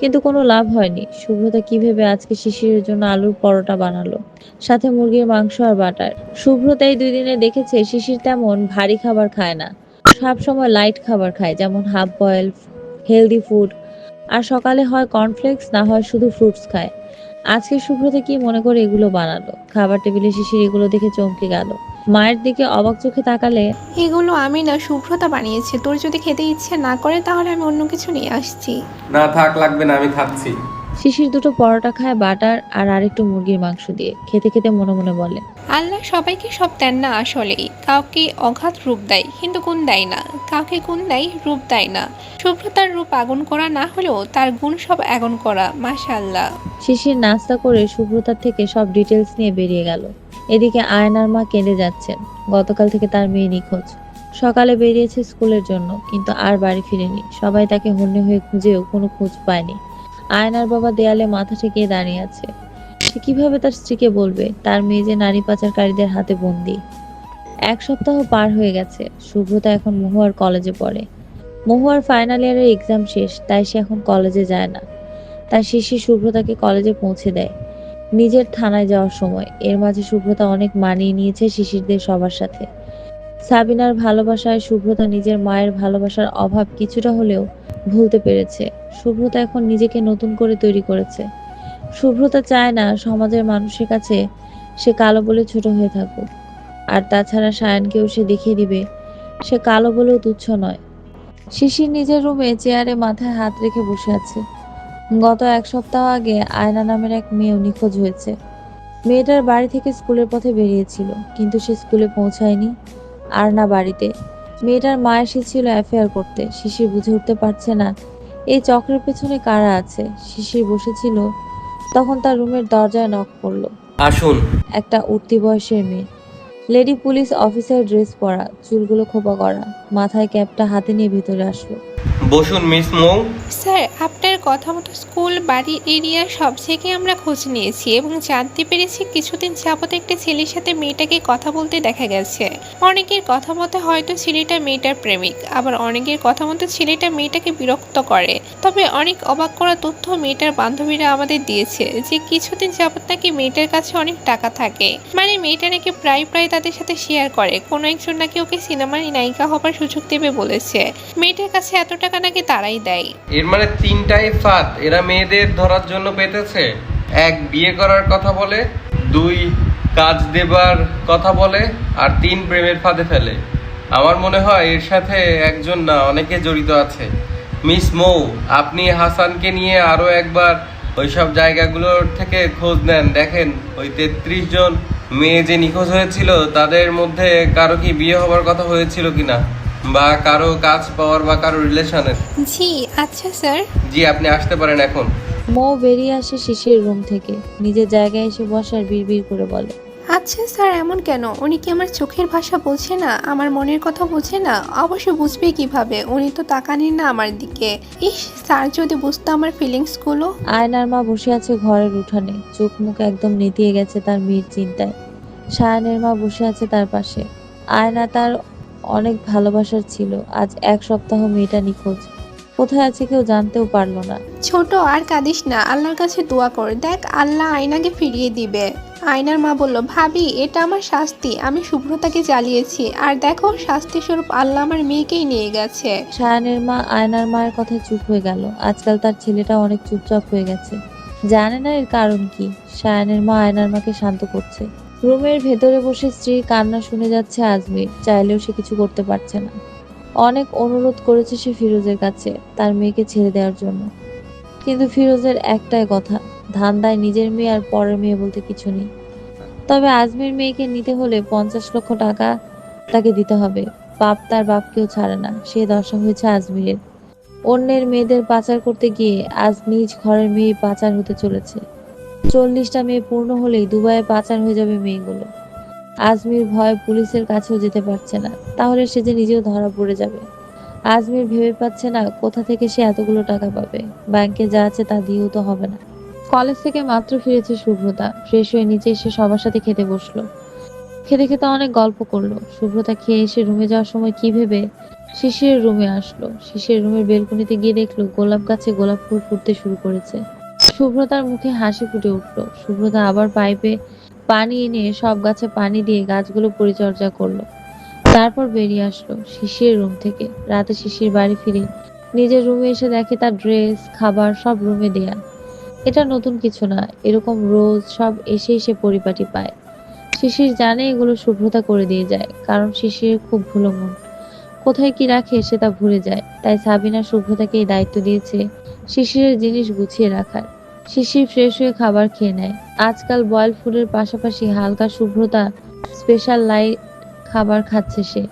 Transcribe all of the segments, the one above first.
কিন্তু কোনো লাভ হয়নি। শুভ্রতা কি ভেবে আজকে শিশিরের জন্য আলুর পরোটা বানালো? সাথে মুরগির মাংস আর বাটার। শুভ্রতা এই দুই দিনে দেখেছে শিশির তেমন ভারী খাবার খায় না। সব সময় লাইট খাবার খায়, যেমন হাফ বয়েল হেলদি ফুড আর সকালে হয় কর্নফ্লেক্স না হয় শুধু ফ্রুটস খায়। আজকে শুভ্রতা কি মনে করে এগুলো বানালো? খাবার টেবিলে শিশির এগুলো দেখে চমকে গেল। মায়ের দিকে অবাক চোখে তাকালে এগুলো আমি না শুভ্রতা বানিয়েছে। তোর যদি খেতে ইচ্ছে না করে তাহলে আমি অন্য কিছু নিয়ে আসছি। না থাক লাগবে না আমি খাচ্ছি। শিশির দুটো পরোটা খায় বাটার আর আরেকটু মুরগির মাংস দিয়ে। খেতে খেতে মনে মনে বলে আল্লাহ সবাইকে সব দেন না আসলেই। কাউকে অঘাত রূপ দেয় কিন্তু গুণ দেয় না। কাউকে গুণ দেয় রূপ দেয় না। শুভ্রতার রূপ আগুন করা না হলেও তার গুণ সব আগুন করা মাশাল্লাহ শিশির নাস্তা করে সুব্রতার থেকে সব ডিটেলস নিয়ে বেরিয়ে গেল। এদিকে আয়নার মা কেঁদে যাচ্ছেন। গতকাল থেকে তার মেয়ে নিখোঁজ। সকালে বেরিয়েছে স্কুলের জন্য, কিন্তু আর বাড়ি ফিরেনি। সবাই তাকে হন্যে হয়ে খুঁজেও কোনো খোঁজ পায়নি। আয়নার বাবা দেয়ালে মাথা ঠেকিয়ে দাঁড়িয়ে আছে। সে কীভাবে তার স্ত্রীকে বলবে? তার মেয়ে যে নারী পাচারকারীদের হাতে বন্দি। এক সপ্তাহ পার হয়ে গেছে। সুব্রতা এখন মহুয়ার কলেজে পড়ে। মহুয়ার ফাইনাল ইয়ারের এক্সাম শেষ, তাই সে এখন কলেজে যায় না। তাই শিশির শুভ্রতাকে কলেজে পৌঁছে দেয়। নিজের থানায় যাওয়ার সময়। এর মাঝে শুভ্রতা অনেক মানিয়ে নিয়েছে শিশিরদের সবার সাথে। সাবিনার ভালোবাসায় শুভ্রতা নিজের মায়ের ভালোবাসার অভাব কিছুটা হলেও ভুলতে পেরেছে। শুভ্রতা এখন নিজেকে নতুন করে তৈরি করেছে। শুভ্রতা চায় না সমাজের মানুষের কাছে সে কালো বলে ছোট হয়ে থাকুক। আর তাছাড়া সায়নকেও সে দেখিয়ে দিবে, সে কালো বলেও তুচ্ছ নয়। শিশির নিজের রুমে চেয়ারে মাথায় হাত রেখে বসে আছে। গত এক সপ্তাহ আগে আয়না নামের এক মেয়েও নিখোঁজ হয়েছে। মেয়েটার বাড়ি থেকে স্কুলের পথে বেরিয়েছিল কিন্তু সে স্কুলে পৌঁছায়নি আর না বাড়িতে। মেয়েটার মা এসেছিল অ্যাফেয়ার করতে শিশির বুঝে উঠতে পারছে না এই চক্রের পেছনে কারা আছে? শিশির বসেছিল তখন তার রুমের দরজায় নক করল। আসুন। একটা উঠতি বয়সের মেয়ে। লেডি পুলিশ অফিসার ড্রেস পরা চুলগুলো খোপা করা মাথায় ক্যাপটা হাতে নিয়ে ভিতরে আসলো। বসুন মিস মৌ। স্যার আপনার কথা মতো স্কুল, বাড়ি, এরিয়া সব জায়গায় আমরা খোঁজ নিয়েছি এবং জানতে পেরেছি কিছুদিন যাবত একটা ছেলের সাথে মেয়েটাকে কথা বলতে দেখা গেছে। অনেকের কথা মতো হয়তো ছেলেটা মেয়েটার প্রেমিক, আবার অনেকের কথা মতো ছেলেটা মেয়েটাকে বিরক্ত করে। তবে অনেক অবাক করা তথ্য মেয়েটার বান্ধবীরা আমাদের দিয়েছে যে কিছুদিন যাবত নাকি মেয়েটার কাছে অনেক টাকা থাকে। মানে মেয়েটা নাকি প্রায় প্রায় তাদের সাথে শেয়ার করে। কোনো একজন নাকি ওকে সিনেমার নায়িকা হবার সুযোগ দেবে বলেছে। মেয়েটার কাছে এত টাকা নাকি তারাই দেয়। এর মানে তিনটাই ফাঁদ, এরা মেয়েদের ধরার জন্য পেতেছে। এক, বিয়ে করার কথা বলে। দুই, কাজ দেবার কথা বলে। আর তিন, প্রেমের ফাঁদে ফেলে। আমার মনে হয় এর সাথে একজন না, অনেকে জড়িত আছে। মিস মৌ, আপনি হাসানকে নিয়ে আরও একবার ওইসব জায়গাগুলোর থেকে খোঁজ নেন। দেখেন, ওই তেত্রিশ জন মেয়ে যে নিখোঁজ হয়েছিল, তাদের মধ্যে কারও কি বিয়ে হবার কথা হয়েছিল কিনা? বা কারও কাজ পাওয়ার বা কারও রিলেশনের। জি আচ্ছা স্যার। জি আপনি আসতে পারেন এখন। মৌ বেরিয়ে আসে শিশির রুম থেকে। নিজের জায়গায় এসে বসার বিড়বিড় করে বলে। আচ্ছা স্যার এমন কেন? উনি কি আমার চোখের ভাষা বোঝে না? আমার মনের কথা বোঝে না? অবশ্য বুঝবে কীভাবে? উনি তো তাকানেন না আমার দিকে। ইস স্যার যদি বুঝতো আমার ফিলিংসগুলো। আয়নার মা বসে আছে ঘরের উঠানে। চোখ মুখ একদম নেতিয়ে গেছে তার মেয়ের চিন্তায়। সায়নের মা বসে আছে তার পাশে। আয়না তার অনেক ভালোবাসার ছিল। আজ এক সপ্তাহ মেয়েটা নিখোঁজ। কোথায় আছে কেউ জানতেও পারল না। ছোট আর কাঁদিস না আল্লাহর কাছে দোয়া কর। দেখ আল্লাহ আয়নাকে ফিরিয়ে দিবে। আয়নার মা বলল ভাবি এটা আমার শাস্তি। আমি শুভ্রতাকে জ্বালিয়েছি। আর দেখো শাস্তি স্বরূপ আল্লাহ আমার মেয়েকেই নিয়ে গেছে। সায়নের মা আয়নার মায়ের কথা চুপ হয়ে গেল। আজকাল তার ছেলেটা অনেক চুপচাপ হয়ে গেছে। জানে না এর কারণ কি। সায়নের মা আয়নার মাকে শান্ত করছে। রুমের ভেতরে বসে স্ত্রীর কান্না শুনে যাচ্ছে আজমির চাইলেও সে কিছু করতে পারছে না। অনেক অনুরোধ করেছে সে ফিরোজের কাছে, তার মেয়েকে ছেড়ে দেওয়ার জন্য। কিন্তু ফিরোজের একটাই কথা, ধান্দায় নিজের মেয়ে আর পরের মেয়ে বলতে কিছু নেই। তবে আজমির মেয়েকে নিতে হলে পঞ্চাশ লক্ষ টাকা তাকে দিতে হবে। বাপ তার বাপকেও ছাড়ে না, সে দশা হয়েছে আজমিরের। অন্যের মেয়েদের পাচার করতে গিয়ে আজ নিজ ঘরের মেয়ে পাচার হতে চলেছে। চল্লিশটা মেয়ে পূর্ণ হলেই দুবাইয়ে পাচার হয়ে যাবে মেয়েগুলো। আজমির ভয় পুলিশের কাছেও যেতে পারছে না। তাহলে সে যে নিজেও ধরা পড়ে যাবে। আজমির ভেবে পাচ্ছে না কোথা থেকে সে এতগুলো টাকা পাবে। ব্যাংকে যা আছে তা দিয়েও তো হবে না। কলেজ থেকে মাত্র ফিরেছে শুভ্রতা ফ্রেশ হয়ে নিচে এসে সবার সাথে খেতে বসল। খেতে খেতে অনেক গল্প করল। শুভ্রতা খেয়ে এসে রুমে যাওয়ার সময় কি ভেবে শিশির রুমে আসলো। শিশির রুমের বেলকনিতে গিয়ে দেখল গোলাপ গাছে গোলাপ ফুল ফুটতে শুরু করেছে। শুভ্রতার মুখে হাসি ফুটে উঠল। শুভ্রতা আবার পাইপে পানি এনে সব গাছে পানি দিয়ে গাছগুলো পরিচর্যা করল। তারপর বেরিয়ে আসলো শিশির রুম থেকে। রাতে শিশির বাড়ি ফিরে নিজের রুমে এসে দেখে তার ড্রেস, খাবার সব রুমে দেয়া। এটা নতুন কিছু না, এরকম রোজ সব এসে এসে পরিপাটি পায়। শিশির জানে এগুলো শুভ্রতা করে দিয়ে যায়, কারণ শিশিরের খুব ভুলো মন। কোথায় কি রাখে সে তা ভুলে যায়, তাই সাবিনা শুভ্রতাকে এই দায়িত্ব দিয়েছে শিশিরের জিনিস গুছিয়ে রাখার। শিশির ফ্রেশ হয়ে খাবার খেয়ে নেয়। আজকাল বয়েল ফুডের পাশাপাশি হালকা শুভ্রতা স্পেশাল লাইট খাবার খাচ্ছে সে।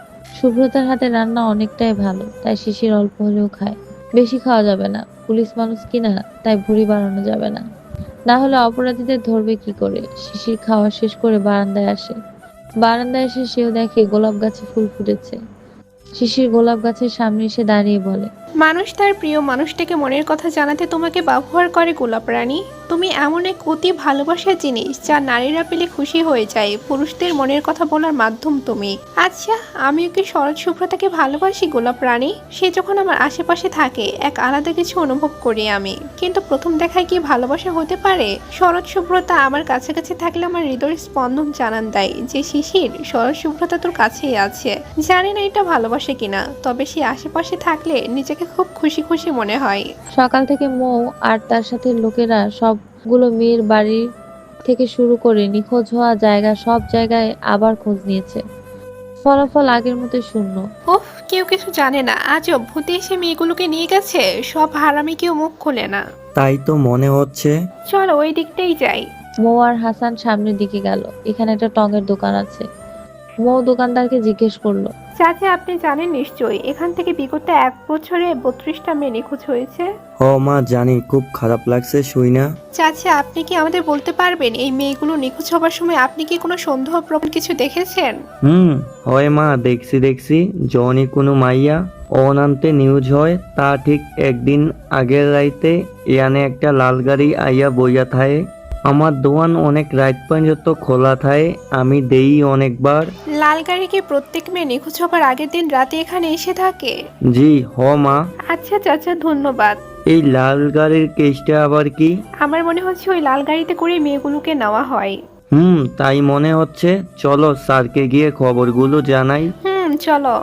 শুভ্রতার হাতে রান্না অনেকটাই ভালো, তাই শিশির অল্প হলেও খায়। বেশি খাওয়া যাবে না, পুলিশ মানুষ কিনা, তাই ভুঁড়ি বাড়ানো যাবে না। না হলে অপরাধীদের ধরবে কি করে? শিশির খাওয়া শেষ করে বারান্দায় আসে। বারান্দায় এসে সেও দেখে গোলাপ গাছে ফুল ফুটেছে। শিশির গোলাপ গাছের সামনে এসে দাঁড়িয়ে বলে মানুষ তার প্রিয় মানুষটাকে মনের কথা জানাতে তোমাকে ব্যবহার করে গোলাপ রানী। তুমি এমন এক অতি ভালোবাসার জিনিস যা নারীরা পেলে খুশি হয়ে যায়, পুরুষদের মনের কথা বলার মাধ্যম তুমি। আচ্ছা আমিও কি শরৎ শুভ্রতাকে ভালোবাসি গোলাপ রানী? সে যখন আমার আশেপাশে থাকে, এক আলাদা কিছু অনুভব করি আমি। কিন্তু প্রথম দেখায় কি ভালোবাসা হতে পারে? শরৎ শুভ্রতা আমার কাছাকাছি থাকলে আমার হৃদয়ের স্পন্দন জানান দেয় যে, শিশির, শরৎ শুভ্রতা তোর কাছেই আছে। জানি না এটা ভালোবাসে কিনা, তবে সে আশেপাশে থাকলে নিজেকে খুব খুশি খুশি মনে হয়। সকাল থেকে মৌ আর তার সাথে লোকেরা সবগুলো মেয়ের বাড়ি থেকে শুরু করে নিখোঁজ হওয়া জায়গা সব জায়গায় আবার খোঁজ নিয়েছে। ফলাফল আগের মতো শূন্য। উফ কেউ কিছু জানে না। আজ ভূতে এসে মেয়েগুলোকে নিয়ে গেছে। সব হারামি কেউ মুখ খোলে না। তাই তো মনে হচ্ছে। চলো ওই দিকটাই যাই। মৌ আর হাসান সামনের দিকে গেল। এখানে একটা টঙের দোকান আছে। মৌ দোকানদারকে জিজ্ঞেস করল। চাচা আপনি জানেন নিশ্চয়ই এখান থেকে বিগত এক বছরে বত্রিশটা মেয়ে নিখোঁজ হয়েছে। হ মা জানি খুব খারাপ লাগছে শুই না। চাচা আপনি কি আমাদের বলতে পারবেন? এই মেয়েগুলো নিখোঁজ হবার সময় আপনি কি কোনো সন্দেহ প্রবণ কিছু দেখেছেন? হুম হয় মা দেখছি দেখছি। জনি কোনো মাইয়া অনান্তে নিউজ হয় তা ঠিক একদিন আগের রাইতে ইয়ানে একটা লাল গাড়ি আইয়া বইয়া থায়। আমার দোয়ান অনেক রাত পর্যন্ত খোলা থায় আমি দেই অনেকবার। লাল গাড়ি কি প্রত্যেক মেয়ে নিখোঁজ হবার আগের দিন রাতে এখানে এসে থাকে। জি হ মা। আচ্ছা চাচা ধন্যবাদ। এই লাল গাড়ির কেসটা আবার কি? আমার মনে হচ্ছে ওই লাল গাড়িতে করে মেয়েগুলোকে নেওয়া হয়। হুম তাই মনে হচ্ছে। চলো স্যারকে গিয়ে খবরগুলো জানাই। হুম চলো।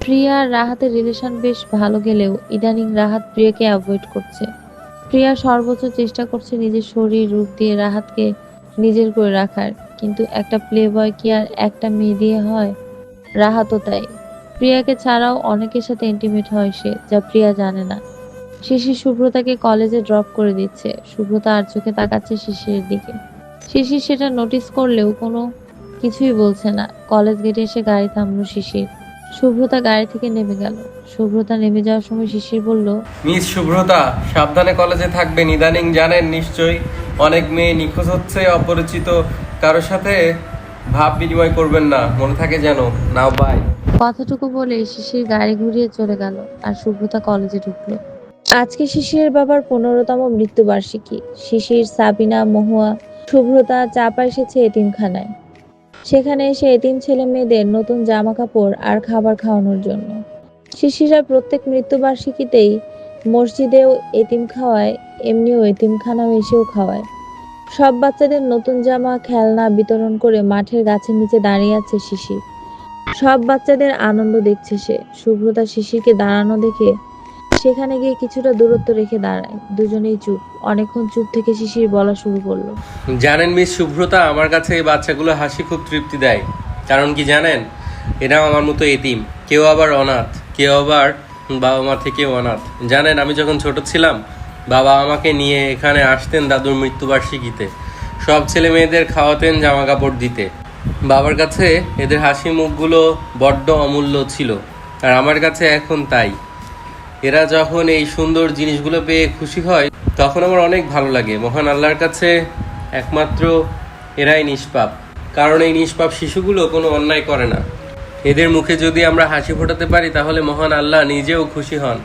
প্রিয়া আর রাহাতের রিলেশন বেশ ভালো গেলেও ইদানিং রাহাত প্রিয়াকে অ্যাভয়েড করছে। প্রিয়া সর্বোচ্চ চেষ্টা করছে নিজের শরীর, রূপ দিয়ে, রাহাতকে নিজের করে রাখার। কিন্তু একটা প্লে বয় কি আর একটা মেয়ে দিয়ে হয়? রাহাতও তাই। প্রিয়াকে ছাড়াও অনেকের সাথে ইন্টিমেট হয় সে, যা প্রিয়া জানে না। শিশির শুভ্রতাকে কলেজে ড্রপ করে দিচ্ছে। শুভ্রতা আর চোখে তাকাচ্ছে শিশিরের দিকে। শিশির সেটা নোটিস করলেও কোনো কিছুই বলছে না। কলেজ গেটে এসে গাড়ি থামলো শিশির। শুভ্রতা গাড়ি থেকে নেমে গেল। শুভ্রতা নেমে যাওয়ার সময় শিশির বলল মিস শুভ্রতা সাবধানে কলেজে থাকবেন ইদানিং জানেন নিশ্চয়ই অনেক মেয়ে নিখোঁজ হচ্ছে অপরিচিত কারোর সাথে ভাব বিনিময় করবেন না মনে থাকে যেন। নাও বাই কথাটুকু বলে শিশির গাড়ি ঘুরিয়ে চলে গেল আর শুভ্রতা কলেজে ঢুকলো। আজকে শিশিরের বাবার পনেরোতম মৃত্যুবার্ষিকী। শিশির সাবিনা মহুয়া শুভ্রতা চাপা এসেছে এতিমখানায়। সেখানে এসে এতিম ছেলে মেয়েদের নতুন জামা কাপড় আর খাবার খাওয়ানোর জন্য। শিশিরা প্রত্যেক মৃত্যুবার্ষিকীতেই মসজিদেও এতিম খাওয়ায়, এমনিও এতিমখানাও এসেও খাওয়ায়। সব বাচ্চাদের নতুন জামা, খেলনা বিতরণ করে মাঠের গাছের নিচে দাঁড়িয়ে আছে শিশির। সব বাচ্চাদের আনন্দ দেখছে সে। শুভ্রতা শিশিরকে দাঁড়ানো দেখে সেখানে গিয়ে কিছুটা দূরত্ব রেখে দাঁড়ায়। দুজনেই চুপ। অনেকক্ষণ চুপ থেকে শিশির বলা শুরু করল। জানেন, মিস শুভ্রতা, আমার কাছে এই বাচ্চাগুলো হাসি খুব তৃপ্তি দেয়। কারণ কি জানেন, এরাও আমার মতো এতিম। কেউ আবার অনাথ, কেউ আবার বাবা মা থেকেও অনাথ। জানেন, আমি যখন ছোট ছিলাম, বাবা আমাকে নিয়ে এখানে আসতেন দাদুর মৃত্যুবার্ষিকীতে। সব ছেলে মেয়েদের খাওয়াতেন জামা কাপড় দিতে। বাবার কাছে এদের হাসি মুখগুলো বড্ড অমূল্য ছিল, আর আমার কাছে এখন তাই। এরা যখন এই সুন্দর জিনিসগুলো পেয়ে খুশি হয়, তখন আমার অনেক ভালো লাগে। মহান আল্লাহর কাছে একমাত্র এরাই নিষ্পাপ। কারণ এই নিষ্পাপ শিশুগুলো কোনো অন্যায় করে না। এদের মুখে যদি আমরা হাসি ফোটাতে পারি, তাহলে মহান আল্লাহ নিজেও খুশি হন।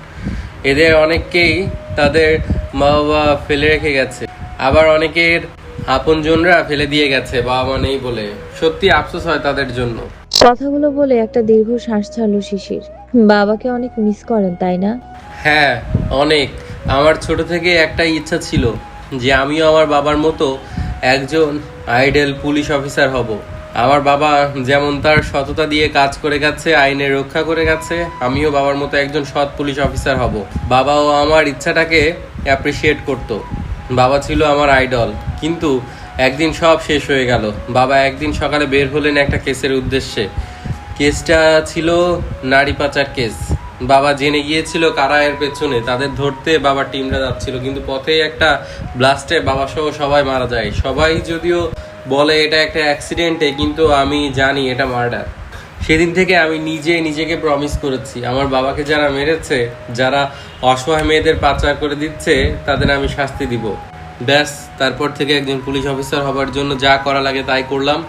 এদের অনেককেই তাদের মা বাবা ফেলে রেখে গেছে। আবার অনেকের আপনজনরা ফেলে দিয়ে গেছে বাবা মা নেই বলে। সত্যি আফসোস হয় তাদের জন্য। কথাগুলো বলে একটা দীর্ঘ শ্বাস ছাড়লো শিশির। বাবাকে অনেক মিস করেন, তাই না? হ্যাঁ অনেক। আমার ছোট থেকে একটাই ইচ্ছা ছিল যে আমিও আমার বাবার মতো একজন আইডেল পুলিশ অফিসার হব। আমার বাবা যেমন তার সততা দিয়ে কাজ করে গেছে আইনের রক্ষা করে গেছে, আমিও বাবার মতো একজন সৎ পুলিশ অফিসার হব। বাবাও আমার ইচ্ছাটাকে অ্যাপ্রিসিয়েট করত। বাবা ছিল আমার আইডল। কিন্তু একদিন সব শেষ হয়ে গেল। বাবা একদিন সকালে বের হলেন একটা কেসের উদ্দেশ্যে। কেসটা ছিল নারী পাচার কেস। বাবা জেনে গিয়েছিল কারা এর পেছনে, তাদের ধরতে বাবার টিমটা যাচ্ছিল, কিন্তু পথে একটা ব্লাস্টে বাবা সহ সবাই মারা যায়। সবাই যদিও বলে এটা একটা অ্যাক্সিডেন্টে কিন্তু আমি জানি এটা মার্ডার সেদিন থেকে আমি নিজে নিজেকে প্রমিস করেছি। আমার বাবাকে যারা মেরেছে, যারা অসহায় মেয়েদের পাচার করে দিচ্ছে, তাদের আমি শাস্তি দিব। ব্যাস, তারপর থেকে একজন পুলিশ অফিসার হবার জন্য যা করা লাগে তাই করলাম।